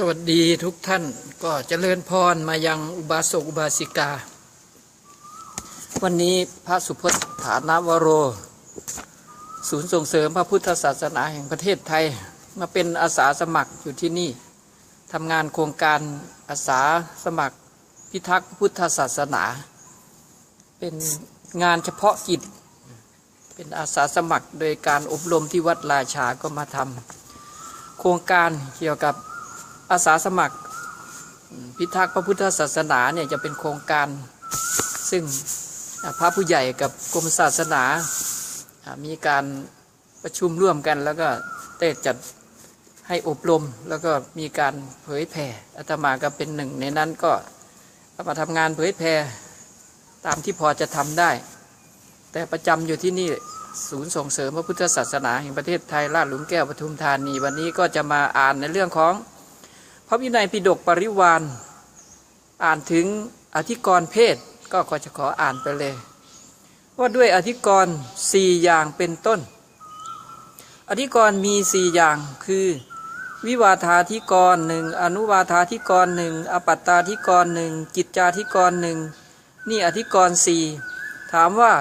สวัสดีทุกท่านก็เจริญพรมายังอุบาสกอุบาสิกา วันนี้พระสุพจน์ฐานวโร ศูนย์ส่งเสริมพระพุทธศาสนาแห่งประเทศไทย มาเป็นอาสาสมัครอยู่ที่นี่ทำงานโครงการอาสาสมัครพิทักษ์พุทธศาสนา เป็นงานเฉพาะกิจ เป็นอาสาสมัครโดยการอบรมที่วัดราชาก็มาทำโครงการเกี่ยวกับ อาสาสมัคร พิทักษ์พระพุทธศาสนาเนี่ยจะเป็นโครงการซึ่งพระผู้ใหญ่กับกรมศาสนา มีการประชุมร่วมกันแล้วก็ได้จัดให้อบรมแล้วก็มีการเผยแผ่อาตมาก็เป็นหนึ่งในนั้นก็มาทำงานเผยแผ่ตามที่พอจะทำได้ แต่ประจำอยู่ที่นี่ศูนย์ส่งเสริมพระพุทธศาสนาแห่งประเทศไทยลาดหลุมแก้วปทุมธานีวันนี้ก็จะมาอ่านในเรื่องของ พระวินัยปิฎกปริวานอ่านถึงอธิกรณ์เพศก็ขอจะขออ่านไปเลย ว่าด้วยอธิกรณ์สี่อย่างเป็นต้น อธิกรณ์มีสี่อย่างคือ วิวาธาธิกรหนึ่งอนุวาธาธิกรหนึ่งอปัตตาธิกรหนึ่งจิตจาธิกรหนึ่งนี่อธิกรณ์สี่ถามว่า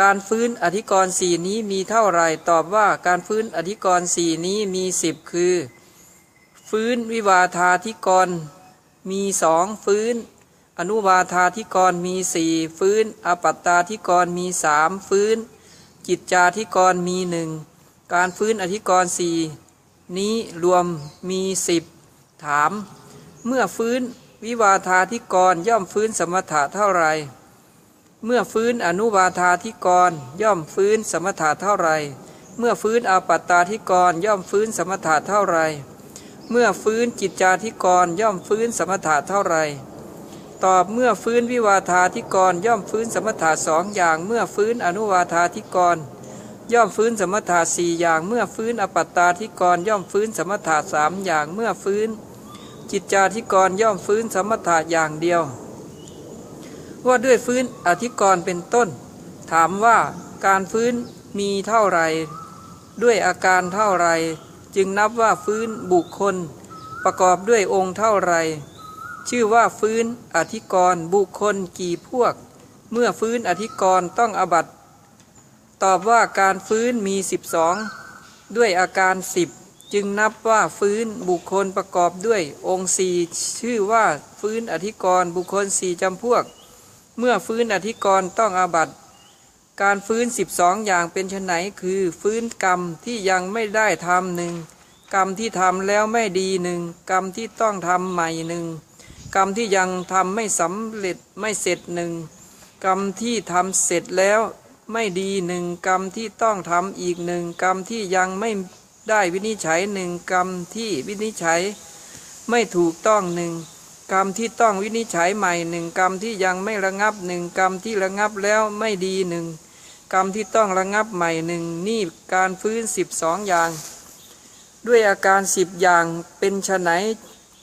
การฟื้นอธิกรณ์สี่นี้มีเท่าไรตอบว่าการฟื้นอธิกรณ์สี่นี้มีสิบคือ ฟื้นวิวาธาธิกร มีสองฟื้น อนุวาธาธิกรมีสี่ฟื้น อปัตตาธิกรมีสามฟื้น จิตจาธิกรมีหนึ่งการฟื้นอธิกรสี่นี้รวมมีสิบถาม เมื่อฟื้นวิวาธาธิกรย่อมฟื้นสมถะเท่าไร เมื่อฟื้นอนุวาธาธิกรย่อมฟื้นสมถะเท่าไร เมื่อฟื้นอาปัตตาธิกรย่อมฟื้นสมถะเท่าไร เมื่อฟื้นจิตจาธิกรย่อมฟื้นสมถะเท่าไร ตอบเมื่อฟื้นวิวาธาธิกรย่อมฟื้นสมถะสองอย่าง เมื่อฟื้นอนุวาธาธิกร ย่อมฟื้นสมถะสี่อย่าง เมื่อฟื้นอปัตตาธิกรย่อมฟื้นสมถะสามอย่าง เมื่อฟื้น จิตจาธิกรย่อมฟื้นสมถะอย่างเดียว ว่าด้วยฟื้นอธิกรเป็นต้น ถามว่าการฟื้นมีเท่าไร ด้วยอาการเท่าไร จึงนับว่าฟื้นบุคคล ประกอบด้วยองค์เท่าไร ชื่อว่าฟื้นอธิกรณ์บุคคลกี่พวก เมื่อฟื้นอธิกรณ์ต้องอบัตตอบว่าการฟื้นมีสิบสองด้วยอาการสิบจึงนับว่าฟื้นบุคคลประกอบด้วยองค์สี่ชื่อว่าฟื้นอธิกรณ์บุคคลสี่จำพวก เมื่อฟื้นอธิกรณ์ต้องอาบัต การฟื้นสิบสองอย่างเป็นชนไหนคือฟื้นกรรมที่ยังไม่ได้ทำหนึ่งกรรมที่ทำแล้วไม่ดีหนึ่งกรรมที่ต้องทำใหม่หนึ่งกรรมที่ยังทำไม่สำเร็จไม่เสร็จหนึ่งกรรมที่ทำเสร็จแล้วไม่ดีหนึ่งกรรมที่ต้องทำอีกหนึ่งกรรมที่ยังไม่ได้วินิจฉัยหนึ่งกรรมที่วินิจฉัย ไม่ถูกต้องหนึ่งกรรมที่ต้องวินิจฉัยใหม่หนึ่งกรรมที่ยังไม่ระงับหนึ่งกรรมที่ระงับแล้วไม่ดีหนึ่ง กรรมที่ต้องระงับใหม่หนึ่งนี่การฟื้นสิบสองอย่าง ด้วยอาการสิบอย่างเป็นชไหน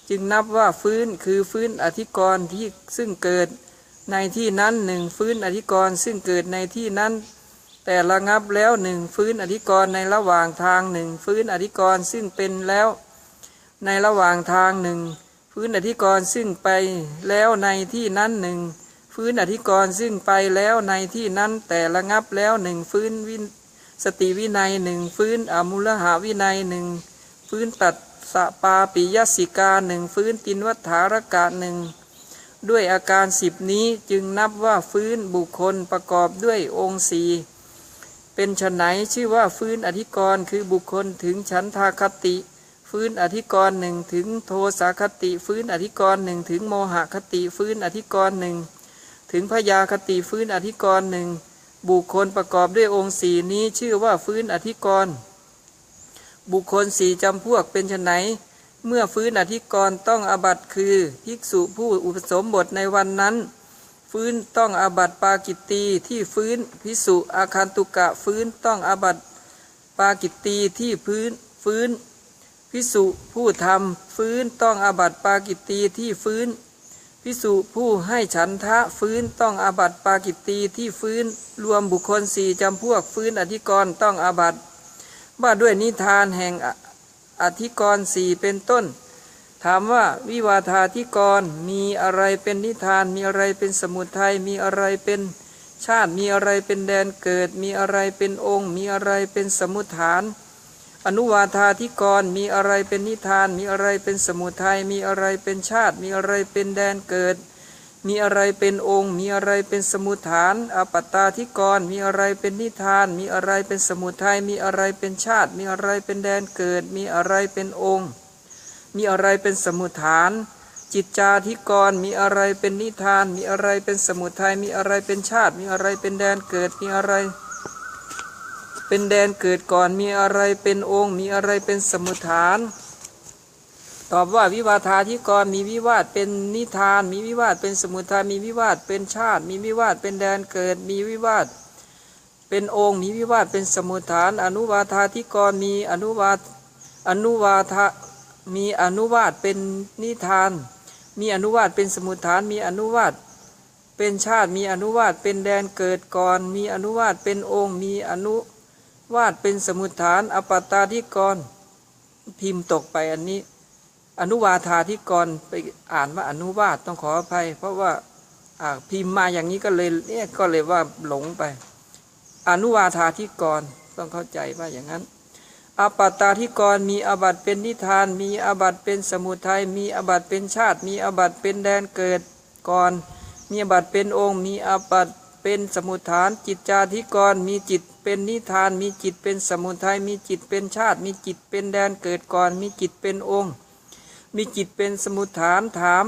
จึงนับว่าฟื้นคือฟื้นอธิกรณ์ที่ซึ่งเกิดในที่นั้นหนึ่งฟื้นอธิกรณ์ซึ่งเกิดในที่นั้น แต่ระงับแล้วหนึ่งฟื้นอธิกรณ์ในระหว่างทางหนึ่งฟื้นอธิกรณ์ซึ่งเป็นแล้ว ในระหว่างทางหนึ่งฟื้นอธิกรณ์ซึ่งไปแล้วในที่นั้นหนึ่ง ฟื้นอธิกรณ์ซึ่งไปแล้วในที่นั้นแต่ระงับแล้วหนึ่งฟื้นวินสติวินัยหนึ่งฟื้นอมุลหาวินัยหนึ่งฟื้นตัดสปาปิยสิกาหนึ่งฟื้นตินวัฏฐารกะหนึ่งด้วยอาการสิบนี้จึงนับว่าฟื้นบุคคลประกอบด้วยองค์สีเป็นชนไหนชื่อว่าฟื้นอธิกรณ์คือบุคคลถึงฉันทาคติ ฟื้นอธิกรณ์หนึ่งถึงโทสาคติ ฟื้นอธิกรณ์หนึ่งถึงโมหคติ ฟื้นอธิกรณ์หนึ่ง ถึงพยาคติฟื้นอธิกรณ์หนึ่งบุคคลประกอบด้วยองค์สีนี้ชื่อว่าฟื้นอธิกรณ์บุคคลสี่จำพวกเป็นไนเมื่อฟื้นอธิกรณ์ต้องอบัตคือภิกษุผู้อุปสมบทในวันนั้น ฟื้นต้องอบัตปากิตตีที่ฟื้นพิสุอาคันตุกะฟื้นต้องอบัตปากิตตีที่พื้นฟื้นพิสุผู้ทำฟื้นต้องอบัตปากิตตีที่ฟื้น พิสุผู้ให้ฉันทะฟื้นต้องอาบัติปากิตตีที่ฟื้นรวมบุคคลสี่จำพวกฟื้นอธิกรณ์ต้องอาบัติว่าด้วยนิทานแห่งอธิกรณ์สี่เป็นต้น ถามว่าวิวาทาธิกรมีอะไรเป็นนิทานมีอะไรเป็นสมุทัยมีอะไรเป็นชาติมีอะไรเป็นแดนเกิด มีอะไรเป็นองค์ มีอะไรเป็นสมุทฐาน อนุวาทาธิกรมีอะไรเป็นนิทาน มีอะไรเป็นสมุทัยมีอะไรเป็นชาติ มีอะไรเป็นแดนเกิด มีอะไรเป็นองค์ มีอะไรเป็นสมุทฐาน อปตตาธิกรมีอะไรเป็นนิทาน มีอะไรเป็นสมุทัยมีอะไรเป็นชาติ มีอะไรเป็นแดนเกิด มีอะไรเป็นองค์ มีอะไรเป็นสมุทฐาน จิตจาธิกรมีอะไรเป็นนิทาน มีอะไรเป็นสมุทัยมีอะไรเป็นชาติ มีอะไรเป็นแดนเกิดมีอะไร เป็นแดนเกิดก่อนมีอะไรเป็นองค์ มีอะไรเป็นสมุทฐาน ตอบว่าวิวาทาธิกรมีวิวาทเป็นนิทาน มีวิวาทเป็นสมุทัยมีวิวาทเป็นชาติ มีวิวาทเป็นแดนเกิดมีวิวาทเป็นองค์มีวิวาทเป็นสมุทฐาน อนุวาทาธิกรมีอนุวาทอนุวาทะมีอนุวาทเป็นนิทาน มีอนุวาทเป็นสมุทฐานมีอนุวาทเป็นชาติมีอนุวาทเป็นแดนเกิดก่อน มีอนุวาทเป็นองค์มีอนุว วาทเป็นสมุทฐานอปตาธิกร พิมพ์ตกไปอันนี้ อนุวาธาธิกรไปอ่านว่าอนุวาทต้องขออภัย เพราะว่าอ่าพิมพ์มาอย่างนี้ก็เลยเนี่ยก็เลยว่าหลงไป อนุวาธาธิกรต้องเข้าใจว่าอย่างนั้นอปตตาธิกรมีอบัตเป็นนิทาน มีอบัตเป็นสมุทัยมีอบัตเป็นชาติ มีอบัตเป็นแดนเกิดก่อน มีอบัตเป็นองค์ มีอบัตเป็นสมุทฐาน จิตจาธิกรมีจิต เป็นนิทาน มีจิตเป็นสมุทัย มีจิตเป็นชาติ มีจิตเป็นแดนเกิดก่อน มีจิตเป็นองค์ มีจิตเป็นสมุทฐานถาม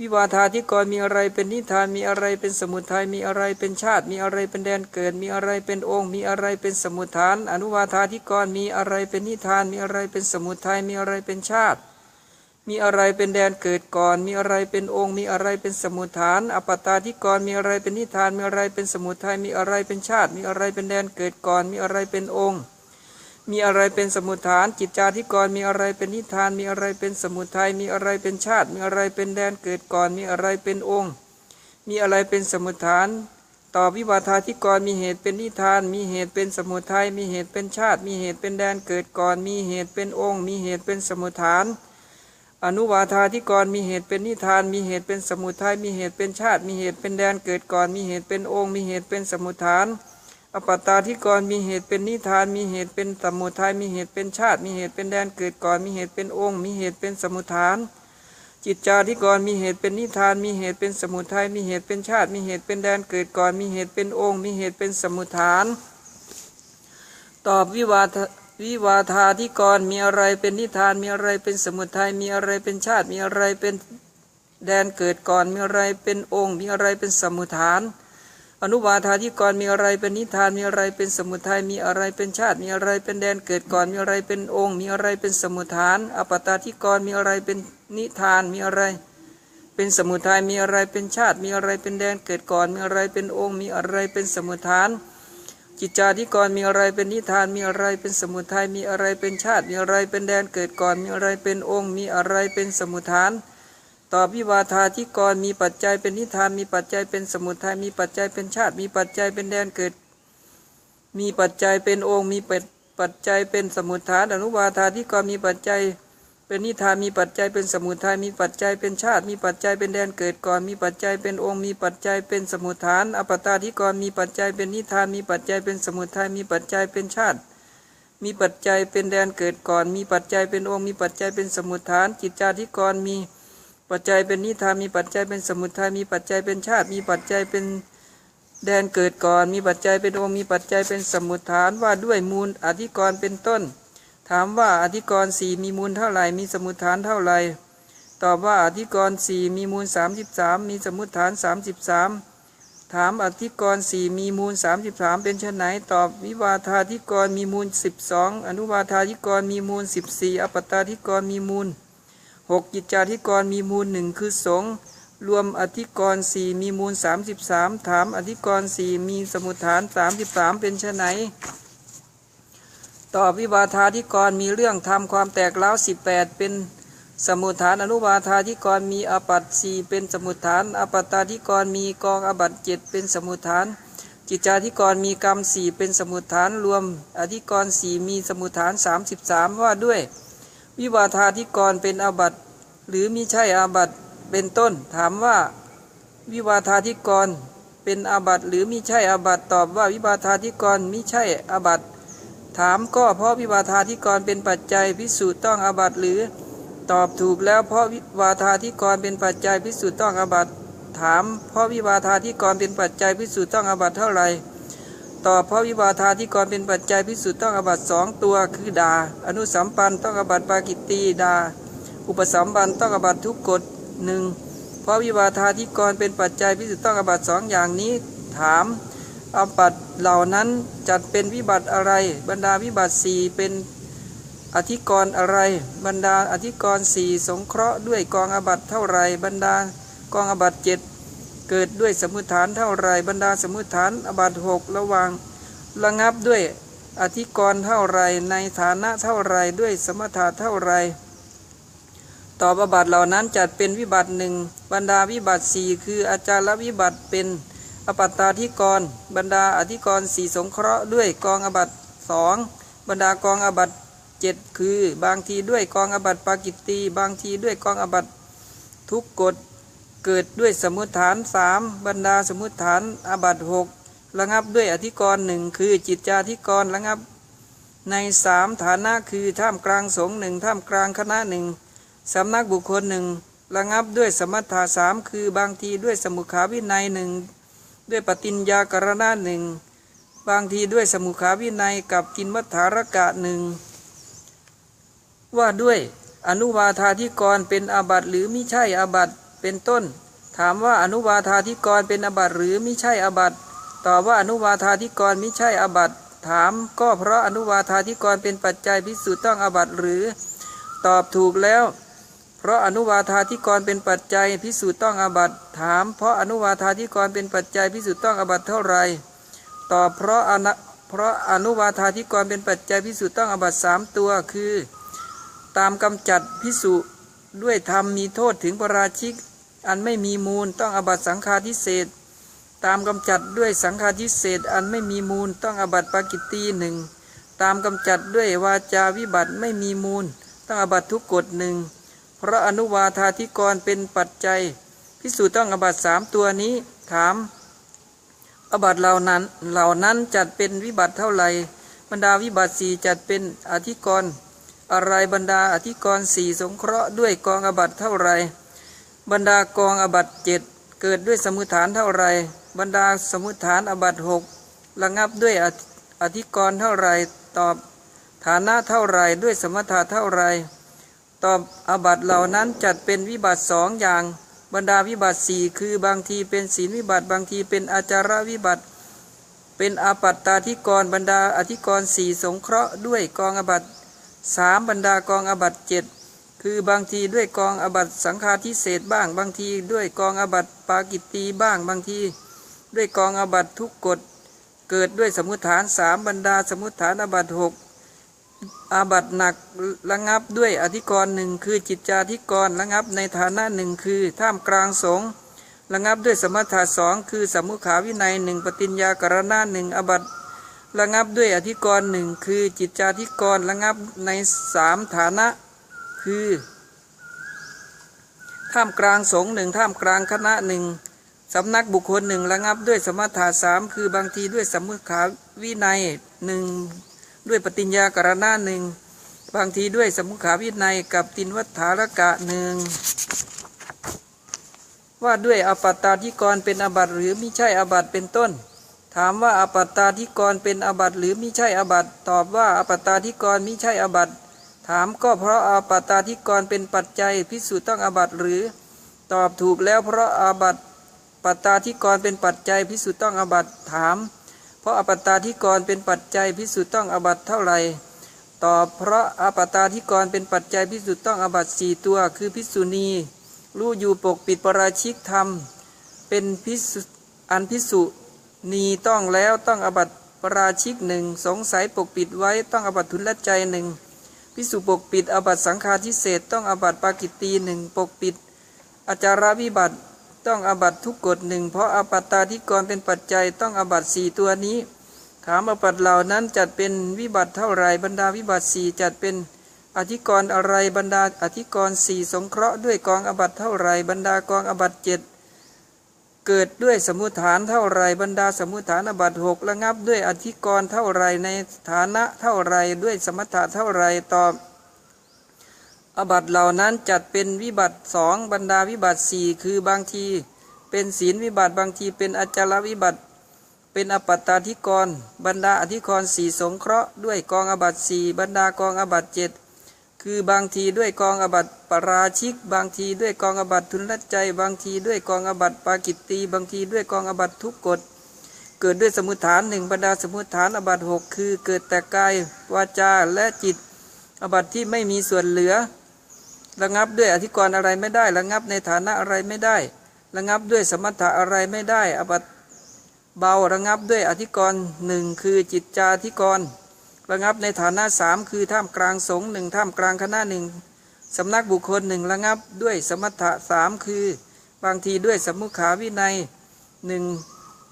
วิวาทาธิกรมีอะไรเป็นนิทาน มีอะไรเป็นสมุทัย มีอะไรเป็นชาติ มีอะไรเป็นแดนเกิด มีอะไรเป็นองค์ มีอะไรเป็นสมุทฐาน อนุวาทาธิกรมีอะไรเป็นนิทาน มีอะไรเป็นสมุทัย มีอะไรเป็นชาติ มีอะไรเป็นแดนเกิดก่อน มีอะไรเป็นองค์ มีอะไรเป็นสมุทฐาน อปตตาธิกร มีอะไรเป็นนิทาน มีอะไรเป็นสมุทัย มีอะไรเป็นชาติ มีอะไรเป็นแดนเกิดก่อน มีอะไรเป็นองค์ มีอะไรเป็นสมุทฐาน จิตจาธิกร มีอะไรเป็นนิทาน มีอะไรเป็นสมุทัย มีอะไรเป็นชาติ มีอะไรเป็นแดนเกิดก่อน มีอะไรเป็นองค์ มีอะไรเป็นสมุทฐานตอบวิวาทาธิกร มีเหตุเป็นนิทาน มีเหตุเป็นสมุทัย มีเหตุเป็นชาติ มีเหตุเป็นแดนเกิดก่อน มีเหตุเป็นองค์ มีเหตุเป็นสมุทฐาน อนุวาธาธิกรมีเหตุเป็นนิทาน มีเหตุเป็นสมุทัยมีเหตุเป็นชาติ มีเหตุเป็นแดนเกิดก่อน มีเหตุเป็นองค์ มีเหตุเป็นสมุทฐาน อปตตาธิกรมีเหตุเป็นนิทาน มีเหตุเป็นสมุทัยมีเหตุเป็นชาติ มีเหตุเป็นแดนเกิดก่อน มีเหตุเป็นองค์ มีเหตุเป็นสมุทฐาน จิตจาธิกรมีเหตุเป็นนิทาน มีเหตุเป็นสมุทัยมีเหตุเป็นชาติ มีเหตุเป็นแดนเกิดก่อน มีเหตุเป็นองค์ มีเหตุเป็นสมุทฐาน ตอบวิวาท วิวาทาธิกรมีอะไรเป็นนิทานมีอะไรเป็นสมุทัยมีอะไรเป็นชาติมีอะไรเป็นแดนเกิดก่อนมีอะไรเป็นองค์ มีอะไรเป็นสมุทฐาน อนุวาธาธิกรมีอะไรเป็นนิทานมีอะไรเป็นสมุทัยมีอะไรเป็นชาติมีอะไรเป็นแดนเกิดก่อนมีอะไรเป็นองค์ มีอะไรเป็นสมุทฐาน อปตาธิกรมีอะไรเป็นนิทานมีอะไร เป็นสมุทัยมีอะไรเป็นชาติมีอะไรเป็นแดนเกิดก่อนมีอะไรเป็นองค์ มีอะไรเป็นสมุทฐาน ตจาธิกรมีอะไรเป็นนิทานมีอะไรเป็นสมุทัยมีอะไรเป็นชาติ มีอะไรเป็นแดนเกิดก่อน มีอะไรเป็นองค์ มีอะไรเป็นสมุทฐานตอบวิวาทาธิกรมีปัจจัยเป็นนิทานมีปัจจัยเป็นสมุทัยมีปัจจัยเป็นชาติ มีปัจจัยเป็นแดนเกิด มีปัจจัยเป็นองค์ มีปัจจัยเป็นสมุทฐานอนุวาทาธิกรมีปัจจัย เป็นนิทานมีปัจจัยเป็นสมุทัยมีปัจจัยเป็นชาติ มีปัจจัยเป็นแดนเกิดก่อน มีปัจจัยเป็นองค์ มีปัจจัยเป็นสมุทฐาน อปตาธิกรมีปัจจัยเป็นนิทานมีปัจจัยเป็นสมุทัยมีปัจจัยเป็นชาติ มีปัจจัยเป็นแดนเกิดก่อน มีปัจจัยเป็นองค์ มีปัจจัยเป็นสมุทฐาน จิตจาธิกรมีปัจจัยเป็นนิทานมีปัจจัยเป็นสมุทัยมีปัจจัยเป็นชาติ มีปัจจัยเป็นแดนเกิดก่อน มีปัจจัยเป็นองค์ มีปัจจัยเป็นสมุทฐานว่าด้วยมูลอธิกรณ์เป็นต้น ถามว่าอธิกรณ์สี่มีมูลเท่าไหร่ มีสมุทฐานเท่าไหร่ ตอบว่าอธิกรณ์สี่มีมูลสามสิบสามมีสมุทฐานสามสิบสามถามอธิกรณ์สี่มีมูลสามสิบสามเป็นชไฉนตอบวิวาทาธิกรณ์มีมูลสิบสองอนุวาทาธิกรณ์มีมูลสิบสี่อปตาธิกรณ์มีมูลหกกิจจาธิกรณ์มีมูลหนึ่งคือสงรวมอธิกรณ์สี่มีมูลสามสิบสามถามอธิกรณ์สี่มีสมุทฐานสามสิบสามเป็นชไฉน ตอบวิวาทาธิกรมีเรื่องทำความแตกเล้าวสิบแปดเป็นสมุทฐานอนุวาทาธิกรมีอปัตสีเป็นสมุทฐาน อปัตตาธิกรมีกองอบัตเจ็ดเป็นสมุทฐานจิตจาธิกรมีกรรมสี่เป็นสมุทฐานรวม อธิกรณ์สี่มีสมุทฐานสามสิบสามว่าด้วย วิวาทาธิกรเป็นอบัตหรือมิใช่อาบัตเป็นต้น ถามว่า วิวาทาธิกรเป็นอาบัตหรือมิใช่อาบัตตอบว่าวิวาทาธิกรมิใช่อาบัต ถามก็เพราะวิวาทาธิกรเป็นปัจจัยพิสูจน์ต้องอาบัตหรือ ตอบถูกแล้วเพราะวิวาทาธิกรเป็นปัจจัยพิสูจน์ต้องอาบัตถามเพราะวิวาทาธิกรเป็นปัจจัยพิสูจน์ต้องอาบัตเท่าไหร่ตอบเพราะวิวาทาธิกรเป็นปัจจัยพิสูจน์ต้องอาบัตสองตัวคือดา อนุสัมปันต้องอาบัตปากิตีดา อุปสัมปันต้องอาบัตทุกกฎหนึ่งเพราะวิวาทาธิกรเป็นปัจจัยพิสูจน์ต้องอาบัตสองอย่างนี้ถาม อาบัติเหล่านั้นจัดเป็นวิบัติอะไร บรรดาวิบัติสี่เป็นอธิกรณ์อะไร บรรดาอธิกรณ์สี่สงเคราะห์ด้วยกองอาบัติเท่าไรบรรดากองอาบัติเจ็ดเกิดด้วยสมุทฐานเท่าไรบรรดาสมุทฐานอาบัติหกระวังระงับด้วยอธิกรณ์เท่าไรในฐานะเท่าไรด้วยสมถะเท่าไรต่อบอาบัติเหล่านั้นจัดเป็นวิบัติหนึ่งบรรดาวิบัติสี่คืออาจารย์วิบัติเป็น อปัตตาธิกร บรรดาอธิกรสี่สงเคราะห์ด้วยกองอบัตสองบรรดากองอบัตเจ็ดคือบางทีด้วยกองอบัตปากิตตีบางทีด้วยกองอบัตทุกกฎเกิดด้วยสมุทฐานสามบรรดาสมุทฐานอบัตหกระงับด้วยอธิกรณ์หนึ่งคือจิตจาธิกรระงับ ในสามฐานะคือท่ามกลางสงหนึ่งท่ามกลางคณะหนึ่งสำนักบุคคลหนึ่งระงับด้วยสมถะสามคือบางทีด้วยสมุขาวินัยหนึ่ง ด้วยปฏิญญากรณะหนึ่ง บางทีด้วยสมุขาวินัยกับกินมัฐารกะหนึ่ง ว่าด้วยอนุวาธาธิกรเป็นอาบัตหรือมิใช่อาบัตเป็นต้น ถามว่าอนุวาธาธิกรเป็นอาบัตหรือมิใช่อาบัตตอบว่าอนุวาธาธิกรมิใช่อาบัตถามก็เพราะอนุวาธาธิกรเป็นปัจจัยพิสูจน์ต้องอาบัตหรือ ตอบถูกแล้ว เพราะอนุวาธาธิกรเป็นปัจจัยพิสูจน์ต้องอาบัตถาม เพราะอนุวาธาธิกรเป็นปัจจัยพิสูจน์ต้องอาบัตเท่าไรตอบเพราะอนะเพราะอนุวาธาธิกรเป็นปัจจัยพิสูจน์ต้องอาบัตสามตัวคือ ตามกำจัดพิสุด้วยธรรมมีโทษถึงประราชิก อันไม่มีมูลต้องอาบัตสังฆาทิเศษตามกำจัดด้วยสังฆาทิเศษอันไม่มีมูลต้องอาบัตปากิตตีหนึ่งตามกำจัดด้วยวาจาวิบัติไม่มีมูล ต้องอาบัตทุกกฎหนึ่ง พราะอนุวาธาธิกรเป็นปัจจัย พิสูจน์ต้องอบัตสามตัวนี้ถาม อบัตเหล่านั้นเหล่านั้นจัดเป็นวิบัติเท่าไหร่บรรดาวิบัติสี่จัดเป็นอธิกร อะไรบรรดาอธิกรสี่สงเคราะห์ด้วยกองอบัตเท่าไรบรรดากองอบัตเจ็ดเกิดด้วยสมุทฐานเท่าไรบรรดาสมุทฐานอบัตหกระงับด้วยอธิกรเท่าไรตอบฐานะเท่าไรด้วยสมถะเท่าไร ต่ออาบัติเหล่านั้นจัดเป็นวิบัติสองอย่างบรรดาวิบัติสี่คือบางทีเป็นศีลวิบัติ บางทีเป็นอาจาระวิบัติ เป็นอาปัตตาธิกรบรรดาอธิกรสี่สงเคราะห์ด้วยกองอาบัติสามบรรดากองอาบัตเจ็ดคือบางทีด้วยกองอาบัตสังฆาทิเศษบ้าง บางทีด้วยกองอาบัตปากิตีบ้างบางที ด้วยกองอาบัตทุกกฎเกิดด้วยสมุทฐานสามบรรดาสมุทฐานอาบัตหก อาบัตหนักระงับด้วยอธิกรณ์หนึ่งคือจิตจาธิกรระงับในฐานะหนึ่งคือท่ามกลางสงฆ์ระงับด้วยสมถะสองคือสมุขาวินัยหนึ่งปฏิญญากรณาหนึ่งอาบัตระงับด้วยอธิกรณ์หนึ่งคือจิตจาธิกรระงับในสามฐานะคือท่ามกลางสงฆ์หนึ่งท่ามกลางคณะหนึ่งสำนักบุคคลหนึ่งระงับด้วยสมถะสามคือบางทีด้วยสมุขาวินัยหนึ่ง ด้วยปฏิญญากรณาหนึ่งบางทีด้วยสมุขาวินัยกับตินวัฏฐารกะหนึ่งว่าด้วยอปัตตาธิกรเป็นอบัตหรือไม่ใช่อบัตเป็นต้น ถามว่าอปัตตาธิกรเป็นอบัตหรือมิใช่อบัตตอบว่าอปัตตาธิกรมิใช่อบัตถามก็เพราะอปัตตาธิกรเป็นปัจจัยพิสูจน์ต้องอบัตหรือ ตอบถูกแล้วเพราะอาบัตปัตตาธิกรเป็นปัจจัยพิสูจน์ต้องอบัตถาม เพราะอปัตตาธิกรเป็นปัจจัยพิสูจน์ต้องอบัตเท่าไหร่ตอบเพราะอปัตตาธิกรเป็นปัจจัยพิสูจน์ต้องอบัตสี่ตัว คือพิสุณีรู้อยู่ปกปิดปราชิกธรรม เป็นพิสุอันพิสุนีต้องแล้วต้องอบัตปราชิกหนึ่งสงสัยปกปิดไว้ต้องอบัตทุนละใจหนึ่งพิสุปกปิดอบัตสังฆาทิเศษต้องอบัตปากิตีหนึ่งปกปิดอาจาราวิบัติ ต้องอบัตทุกกฎหนึ่งเพราะอปัตตาธิกรเป็นปัจจัยต้องอบัตสี่ตัวนี้ ถามอบัตเหล่านั้นจัดเป็นวิบัติเท่าไรบรรดาวิบัติสี่จัดเป็นอธิกรณ์อะไรบรรดาอธิกรณ์สี่สงเคราะห์ด้วยกองอบัตเท่าไรบรรดากองอบัตเจ็ดเกิดด้วยสมุทฐานเท่าไรบรรดาสมุทฐานอบัตหกระงับด้วยอธิกรณ์เท่าไรในฐานะเท่าไรด้วยสมถะเท่าไรตอบ อบัตเหล่านั้นจัดเป็นวิบัติสองบรรดาวิบัติสี่คือบางทีเป็นศีลวิบัติบางทีเป็นอจารวิบัติ เป็นอปัตตาธิกร บรรดาอธิกรสี่สงเคราะห์ด้วยกองอบัตสี่บรรดากองอบัตเจ็ดคือบางทีด้วยกองอบัตปราชิก บางทีด้วยกองอบัตทุนละใจ บางทีด้วยกองอบัตปากิตตีบางทีด้วยกองอบัตทุกกฎเกิดด้วยสมุทฐานหนึ่งบรรดาสมุทฐานอบัตหกคือเกิดแต่กายวาจาและจิตอบัตที่ไม่มีส่วนเหลือ ระงับด้วยอธิกรณ์อะไรไม่ได้ ระงับในฐานะอะไรไม่ได้ ระงับด้วยสมถะอะไรไม่ได้อบัตเบาระงับด้วยอธิกรณ์หนึ่งคือจิตจาธิกรณ์ระงับในฐานะสามคือท่ามกลางสงหนึ่งท่ามกลางคณะหนึ่งสำนักบุคคลหนึ่งระงับด้วยสมถะสามคือบางทีด้วยสมุขาวินัยหนึ่ง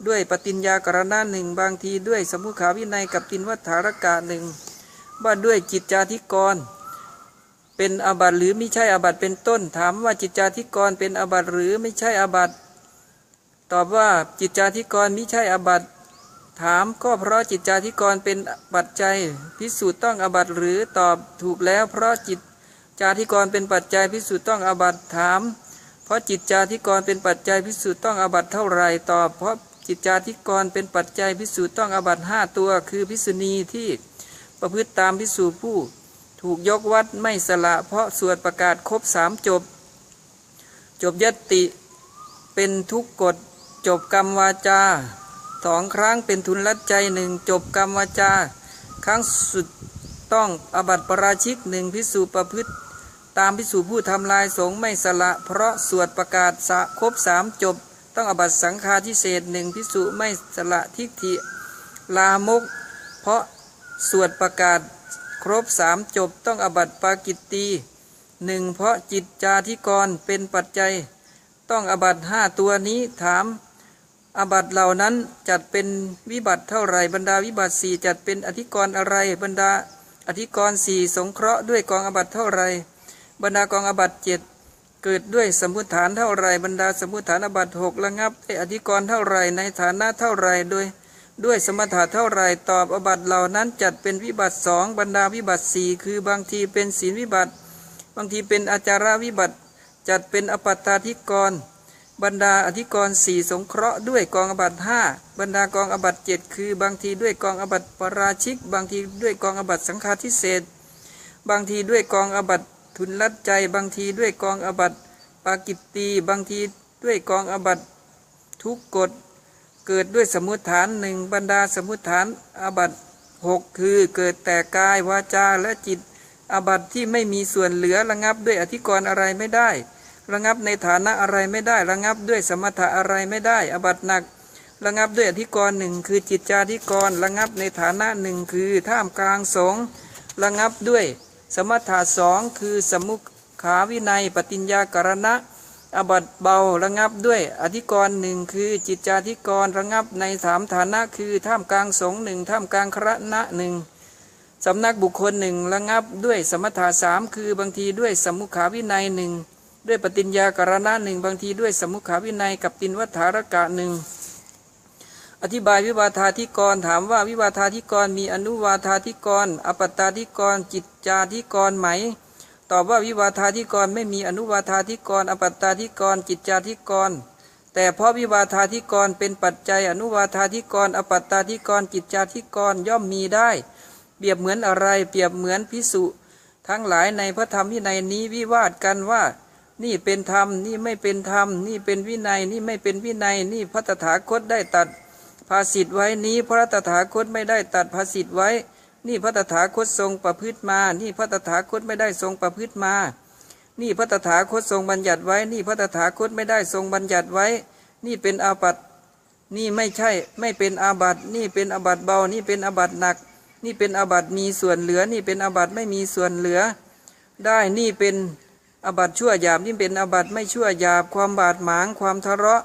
ด้วยปฏิญญากรณะหนึ่งบางทีด้วยสมุขาวินัยกับตินวัฏฐารกะหนึ่งว่าด้วยจิตจาธิกร เป็นอาบัติหรือไม่ใช่อาบัติเป็นต้น ถามว่าจิตจาธิกรเป็นอาบัติหรือไม่ใช่อาบัติตอบว่าจิตจาธิกรไม่ใช่อาบัติถามก็เพราะจิตจาธิกรเป็นปัจจัย พิสูจน์ต้องอาบัติหรือตอบถูกแล้ว เพราะจิตจาธิกรเป็นปัจจัยพิสูจน์ต้องอาบัติถาม เพราะจิตจาธิกรเป็นปัจจัยพิสูจน์ต้องอาบัติเท่าไหร่ตอบ เพราะจิตจาธิกรเป็นปัจจัยพิสูจน์ต้องอาบัติห้าตัว คือพิสุณีที่ประพฤติตามพิสูจผู้ ถูกยกวัดไม่สละเพราะสวดประกาศครบสามจบ จบยติเป็นทุกกฎจบกรรมวาจาสองครั้งเป็นทุนลัดใจหนึ่งจบกรรมวาจา ครั้งสุดต้องอบัติปราชิกหนึ่งพิสูประพฤติ ตามพิสูผู้ทำลายสงฆ์ไม่สละ เพราะสวดประกาศสะครบสามจบ ต้องอบัติสังฆาทิเศษหนึ่งพิสูไม่สละทิฏฐิลามก เพราะสวดประกาศ ครบสามจบต้องอบัติปากิตตีหนึ่งเพราะจิตจาธิกรเป็นปัจจัย ต้องอบัติห้าตัวนี้ถาม อบัตเหล่านั้นจัดเป็นวิบัติเท่าไรบรรดาวิบัติสี่จัดเป็นอธิกรณ์อะไรบรรดาอธิกรณ์สี่สงเคราะห์ด้วยกองอบัตเท่าไรบรรดากองอบัตเจ็ดเกิดด้วยสมุทฐานเท่าไรบรรดาสมุทฐานอบัตหกระงับด้วยอธิกรณ์เท่าไรในฐานะเท่าไรโดย ด้วยสมถะเท่าไรตอบอบัตเหล่านั้นจัดเป็นวิบัติสองบรรดาวิบัติสี่คือบางทีเป็นศีลวิบัติ บางทีเป็นอาจาราวิบัติ จัดเป็นอปัตตาธิกร บรรดาอธิกรสี่สงเคราะห์ด้วยกองอบัตห้าบรรดากองอบัตเจ็ดคือบางทีด้วยกองอบัตปราชิก บางทีด้วยกองอบัตสังฆาทิเศษบางทีด้วยกองอบัตทุนลัดใจ บางทีด้วยกองอบัตปากิตตีบางทีด้วยกองอบัตทุกกฎ เกิดด้วยสมุทฐานหนึ่งบรรดาสมุทฐานอบัตหกคือเกิดแต่กายวาจาและจิตอบัตที่ไม่มีส่วนเหลือระงับด้วยอธิกรณ์อะไรไม่ได้ ระงับในฐานะอะไรไม่ได้ ระงับด้วยสมถะอะไรไม่ได้ อบัตหนัก ระงับด้วยอธิกรณ์หนึ่งคือจิตจาธิกรระงับในฐานะหนึ่งคือท่ามกลางสงระงับด้วยสมถะสองคือสมุขาวินัยปฏิญญากรณะ อบัตเบาระงับด้วยอธิกรณ์หนึ่งคือจิตจาธิกรระงับในสามฐานะคือท่ามกลางสงหนึ่งท่ามกลางครณะหนึ่งสำนักบุคคลหนึ่งระงับด้วยสมถะสามคือบางทีด้วยสมุขาวินัยหนึ่งด้วยปฏิญญาการณะหนึ่งบางทีด้วยสมุขาวินัยกับตินวัฏฐารกะหนึ่งอธิบายวิวาทาธิกรถามว่าวิวาทาธิกรมีอนุวาทาธิกรอปตาธิกรจิตจาธิกรไหม ตอบว่าวิวาทาธิกรไม่มีอนุวาทาธิกร อปตาธิกร จิตจาธิกร แต่เพราะวิวาทาธิกรเป็นปัจจัย อนุวาทาธิกร อปตาธิกร จิตจาธิกรย่อมมีได้ เปรียบเหมือนอะไร เปรียบเหมือนพิสุทั้งหลายในพระธรรมวินัยนี้วิวาทกันว่า นี่เป็นธรรม นี่ไม่เป็นธรรม นี่เป็นวินัย นี่ไม่เป็นวินัย นี่พระตถาคตได้ตัดภาสิทธ์ไว้นี้พระตถาคตไม่ได้ตัดภาสิทธ์ไว้ นี่พระตถาคตทรงประพฤติมา นี่พระตถาคตไม่ได้ทรงประพฤติมา นี่พระตถาคตทรงบัญญัติไว้ นี่พระตถาคตไม่ได้ทรงบัญญัติไว้ นี่เป็นอาบัตนี่ไม่ใช่ ไม่เป็นอาบัตนี่เป็นอาบัตเบา นี่เป็นอาบัตหนัก นี่เป็นอาบัตมีส่วนเหลือ นี่เป็นอาบัตไม่มีส่วนเหลือ ได้นี่เป็นอาบัตชั่วหยาบ นี่เป็นอาบัตไม่ชั่วหยาบ ความบาดหมาง ความทะเลาะ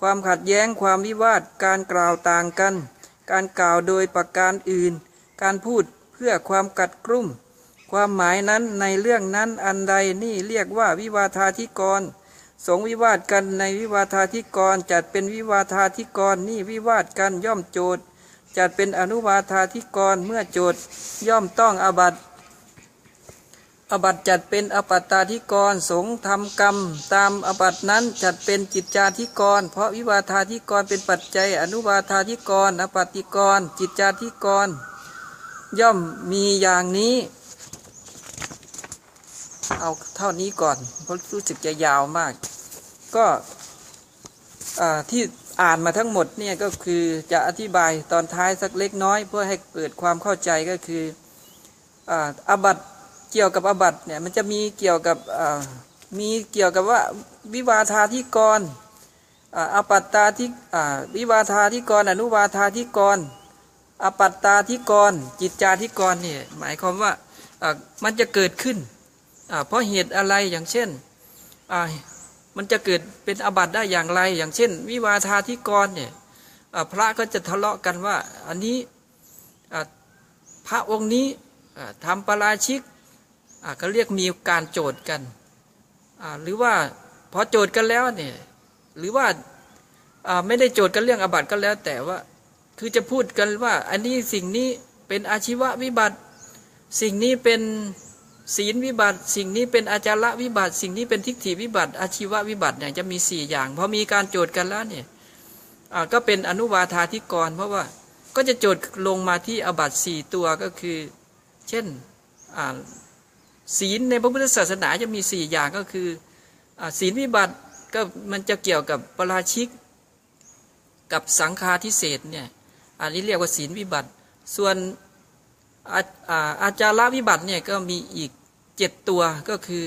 ความขัดแย้ง ความวิวาท การกล่าวต่างกัน การกล่าวโดยประการอื่น การพูดเพื่อความกัดกรุ่ม ความหมายนั้นในเรื่องนั้นอันใดนี่เรียกว่าวิวาทาธิกร สงวิวาทกันในวิวาทาธิกร จัดเป็นวิวาทาธิกรนี่วิวาทกันย่อมโจทย์จัดเป็นอนุวาทาธิกรเมื่อโจทย์ย่อมต้องอาบัตอาบัตจัดเป็นอปัตตาธิกร สงทำกรรม ตามอาบัตนั้นจัดเป็นจิตจาธิกร เพราะวิวาทาธิกรเป็นปัจจัย อนุวาทาธิกร อปัตติกร จิตจาธิกร ย่อมมีอย่างนี้ เอาเท่านี้ก่อน เพราะรู้สึกจะยาวมาก ก็ที่อ่านมาทั้งหมดเนี่ยก็คือจะอธิบายตอนท้ายสักเล็กน้อย เพื่อให้เกิดความเข้าใจก็คืออาบัตเกี่ยวกับอาบัตเนี่ยมันจะมีเกี่ยวกับมีเกี่ยวกับว่าวิวาทาธิกรอ่าอปัตตาธิอ่วิวาทาธิกรอนุวาทาธิกร อปัตตาธิกร จิตจาธิกรเนี่ยหมายความว่ามันจะเกิดขึ้น เพราะเหตุอะไรอย่างเช่น มันจะเกิดเป็นอบัตได้อย่างไร อย่างเช่น วิวาทาธิกรเนี่ยพระก็จะทะเลาะกันว่า อันนี้พระองค์นี้ทำปราชิกก็เรียกมีการโจทย์กัน หรือว่าพอโจทย์กันแล้วเนี่ยหรือว่าไม่ได้โจทย์กันเรื่องอบัตก็แล้วแต่ว่า คือจะพูดกันว่า อันนี้สิ่งนี้เป็นอาชีววิบัติ สิ่งนี้เป็นศีลวิบัติ สิ่งนี้เป็นอาจาระวิบัติ สิ่งนี้เป็นทิฏฐิวิบัติ อาชีววิบัติเนี่ยจะมีสี่อย่างพอมีการโจทย์กันแล้วเนี่ยก็เป็นอนุวาธาธิกร เพราะว่าก็จะโจทย์ลงมาที่อบัตสี่ตัวก็คือ เช่นศีลในพระพุทธศาสนาจะมีสี่อย่างก็คือศีลวิบัติก็มันจะเกี่ยวกับปราชิก กับสังฆาทิเศษเนี่ย อันนี้เรียกว่าศีลวิบัติ ส่วนอาอาจาระวิบัติเนี่ยก็มีอีกเจ็ดตัวก็คือ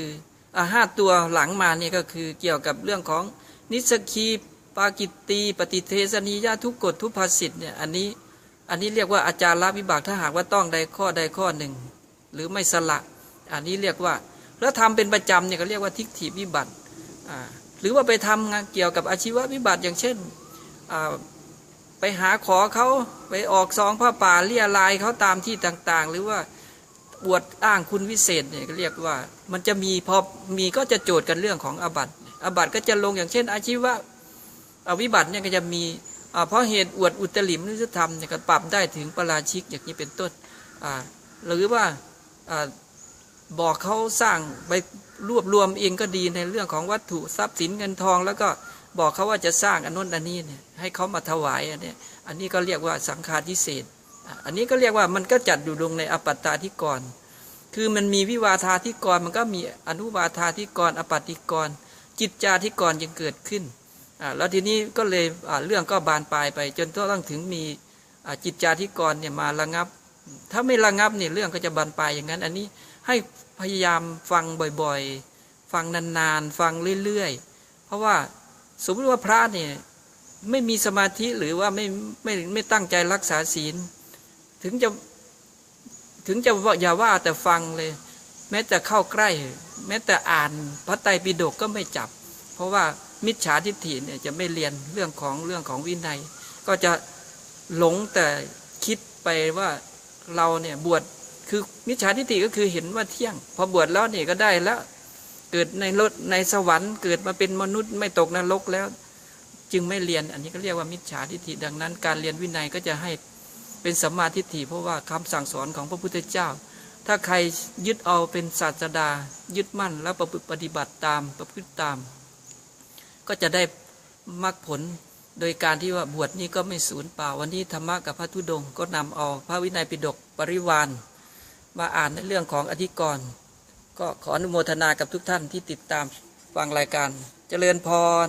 ห้าตัวหลังมาเนี่ยก็คือเกี่ยวกับเรื่องของนิสกีปากิตตีปฏิเทสนียาทุกกฎทุพภาสิทธิ์เนี่ยอันนี้อันนี้เรียกว่าอาจาระวิบัติถ้าหากว่าต้องใดข้อใดข้อหนึ่ง หรือไม่สละ อันนี้เรียกว่าแล้วทำเป็นประจำเนี่ยก็เรียกว่าทิฏฐิวิบัติหรือว่าไปทำงานเกี่ยวกับอาชีววิบัติอย่างเช่น ไปหาขอเขาไปออกซองผ้าป่าเลี่ยลายเขาตามที่ต่างๆ หรือว่าบวดอ้างคุณวิเศษเนี่ยก็เรียกว่า มันจะมีพอมีก็จะโจทย์กันเรื่องของอาบัติอาบัติก็จะลงอย่างเช่น อาชีวะอวิบัติเนี่ยก็จะมีอ่าเพราะเหตุอวดอุตริมนิสธรรมเนี่ยก็ปรับได้ถึงประราชิกอย่างนี้เป็นต้นอ่าหรือว่าอ่าบอกเขาสร้างไปรวบรวมเองก็ดีในเรื่องของวัตถุทรัพย์สินเงินทอง แล้วก็ บอกเขาว่าจะสร้างอนนุนอันนี้เนี่ยให้เขามาถวายอันเนี้ยอันนี้ก็เรียกว่าสังฆาทิเศษอะอันนี้ก็เรียกว่ามันก็จัดอยู่ลงในอปัตตาธิกร คือมันมีวิวาทาธิกรมันก็มีอนุวาทาธิกร อปัตติกร จิตจาธิกรยังเกิดขึ้นอ่าแล้วทีนี้ก็เลยอ่าเรื่องก็บานปลายไป จนต้องถึงมีอ่าจิตจาธิกรเนี่ยมาระงับ ถ้าไม่ระงับเนี่ยเรื่องก็จะบานปลายอย่างนั้น อันนี้ให้พยายามฟังบ่อยๆ ฟังนานๆ ฟังเรื่อยๆ เพราะว่า สมมติว่าพระเนี่ยไม่มีสมาธิหรือว่าไม่ไม่ไม่ตั้งใจรักษาศีล ถึงจะถึงจะวอย่าว่าแต่ฟังเลย แม้แต่เข้าใกล้ แม้แต่อ่านพระไตรปิฎกก็ไม่จับ เพราะว่ามิจฉาทิฏฐิเนี่ยจะไม่เรียนเรื่องของเรื่องของวินัย ก็จะหลงแต่คิดไปว่าเราเนี่ยบวชคือมิจฉาทิฏฐิก็คือเห็นว่าเที่ยง พอบวชแล้วเนี่ยก็ได้แล้ว เกิดในรถในสวรรค์เกิดมาเป็นมนุษย์ไม่ตกนรกแล้ว จึงไม่เรียนอันนี้ก็เรียกว่ามิจฉาทิฏฐิดังนั้น การเรียนวินัยก็จะให้เป็นสัมมาทิฏฐิเพราะว่าคำสั่งสอนของพระพุทธเจ้า ถ้าใครยึดเอาเป็นศาสดา ยึดมั่นแล้วประพฤติปฏิบัติตามประพฤติตาม ก็จะได้มรรคผลโดยการที่ว่าบวชนี้ก็ไม่สูญเปล่าวันนี้ธรรมะกับพระธุดงค์ก็นำเอาพระวินัยปิฎกปริวานมาอ่านในเรื่องของอธิกรณ์ ก็ขออนุโมทนากับทุกท่านที่ติดตามฟังรายการ เจริญพร